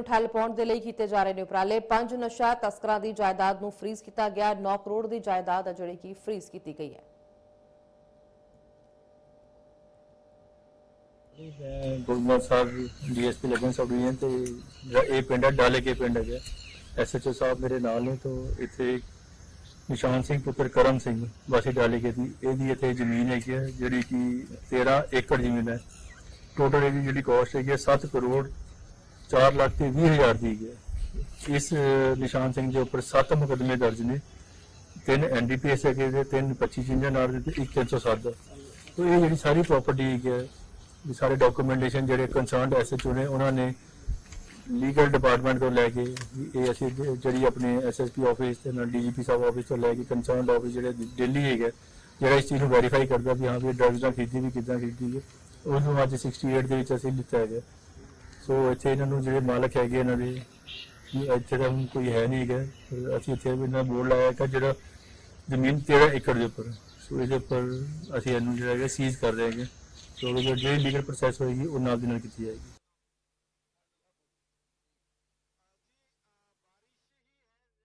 ਨੂੰ ਠੱਲ ਪਾਉਣ ਦੇ ਲਈ ਕੀਤੇ ਜਾ ਰਹੇ ਨੇ ਉਪਰਾਲੇ। ਪੰਜ ਨਸ਼ਾ ਤਸਕਰਾਂ ਦੀ ਜਾਇਦਾਦ ਨੂੰ ਫ੍ਰੀਜ਼ ਕੀਤਾ ਗਿਆ। 9 ਕਰੋੜ ਦੀ ਜਾਇਦਾਦ ਹੈ ਜਿਹੜੀ ਕਿ ਫ੍ਰੀਜ਼ ਕੀਤੀ ਗਈ ਹੈ। ਮੈਂ ਸਾਹਿਬ, ਡੀਐਸਪੀ ਲੱਗਣ ਸਬ ਡਿਵੀਜ਼ਨ ਤੇ ਇਹ ਪਿੰਡ ਹੈ, ਡਾਲੇ ਕੇ ਪਿੰਡ ਹੈਗਾ। ਐਸਐਚਓ ਸਾਹਿਬ ਮੇਰੇ ਨਾਲ ਨੇ ਤੋਂ ਇੱਥੇ ਨਿਸ਼ਾਨ ਸਿੰਘ ਪੁੱਤਰ ਕਰਮ ਸਿੰਘ ਵਾਸੀ ਡਾਲੇ ਕੇ ਦੀ। ਇਹਦੀ ਇੱਥੇ ਜ਼ਮੀਨ ਹੈਗੀ ਹੈ ਜਿਹੜੀ ਕਿ 13 ਏਕੜ ਜ਼ਮੀਨ ਹੈ। ਟੋਟਲ ਇਹਦੀ ਜਿਹੜੀ ਕਾਸਟ ਹੈਗੀ ਹੈ 7 ਕਰੋੜ 4 ਲੱਖ ਤੇ 20 ਹਜ਼ਾਰ ਦੀ ਹੈਗੀ ਹੈ ਇਸ ਅਹ, ਨਿਸ਼ਾਨ ਸਿੰਘ ਦੇ ਉੱਪਰ 7 ਮੁਕਦਮੇ ਦਰਜ ਨੇ ਤਿੰਨ ਐਨਡੀਪੀਐਸ ਹੈਗੇ ਦੇ ਤਿੰਨ 25 ਜਿੰਜਾਂ ਨਾਲ ਦੇ ਤੇ ਇੱਕ 307 ਦਾ ਤੋ ਇਹ ਜਿਹੜੀ ਸਾਰੀ ਪ੍ਰਾਪਰਟੀ ਹੈਗੀ ਹੈ ਵੀ ਸਾਰੇ ਡਾਕੂਮੈਂਟੇਸ਼ਨ ਜਿਹੜੇ ਕੰਸਰਨਡ ਐਸਐਚਓ ਨੇ ਉਹਨਾਂ ਨੇ ਲੀਗਲ ਡਿਪਾਰਟਮੈਂਟ ਤੋਂ ਲੈ ਕੇ ਵੀ ਇਹ ਅਸੀਂ ਜ- ਜਿਹੜੀ ਆਪਣੇ ਐਸਐਸਪੀ ਆਫਿਸ ਤੇ ਨਾਲ ਡੀਜੀਪੀ ਸਾਹਿਬ ਆਫਿਸ ਤੋਂ ਲੈ ਕੇ ਕੰਸਰਨਡ ਆਫਿਸ ਜਿਹੜੇ ਦਿੱਲੀ ਹੈਗਾ ਜਿਹੜਾ ਇਸ ਚੀਜ਼ ਨੂੰ ਵੈਰੀਫਾਈ ਕਰਦਾ ਵੀ ਹਾਂ ਵੀ ਡਰੱਗਸ ਦਾ ਖਰੀਦੀ ਵੀ ਕਿੱਦਾਂ ਖਰੀਦੀ ਹੈ ਉਹਨੂੰ ਅੱਜ 68 ਦੇ ਵਿੱਚ ਅਸੀਂ ਲਿੱਤਾ ਹੈਗਾ ਸੋ ਇੱਥੇ ਇਹਨਾਂ ਨੂੰ ਜਿਹੜੇ ਮਾਲਕ ਹੈਗੇ ਇਹਨਾਂ ਦੇ ਇੱਥੇ ਤਾਂ ਹੁਣ ਕੋਈ ਹੈ ਨਹੀਂ ਹੈਗਾ ਪਰ ਅਸੀਂ ਇੱਥੇ ਵੀ ਇਹਨਾਂ ਬੋਰਡ ਲਾਇਆ ਕਿ ਜਿਹੜਾ ਜ਼ਮੀਨ 13 ਏਕੜ ਦੇ ਉੱਪਰ ਸੋ ਇਹਦੇ ਉੱਪਰ ਅਸੀਂ ਇਹਨੂੰ ਜਿਹੜਾ ਹੈਗਾ ਸੀਜ਼ ਕਰ ਰਹੇ ਹੈਗੇ। ਸੋ ਉਹਦੀ ਜਿਹੜੀ ਲੀਗਲ ਪ੍ਰੋਸੈਸ ਹੋਏਗੀ, ਉਹ ਨਾਲ ਦੀ ਨਾਲ ਕੀਤੀ ਜਾਏਗੀ।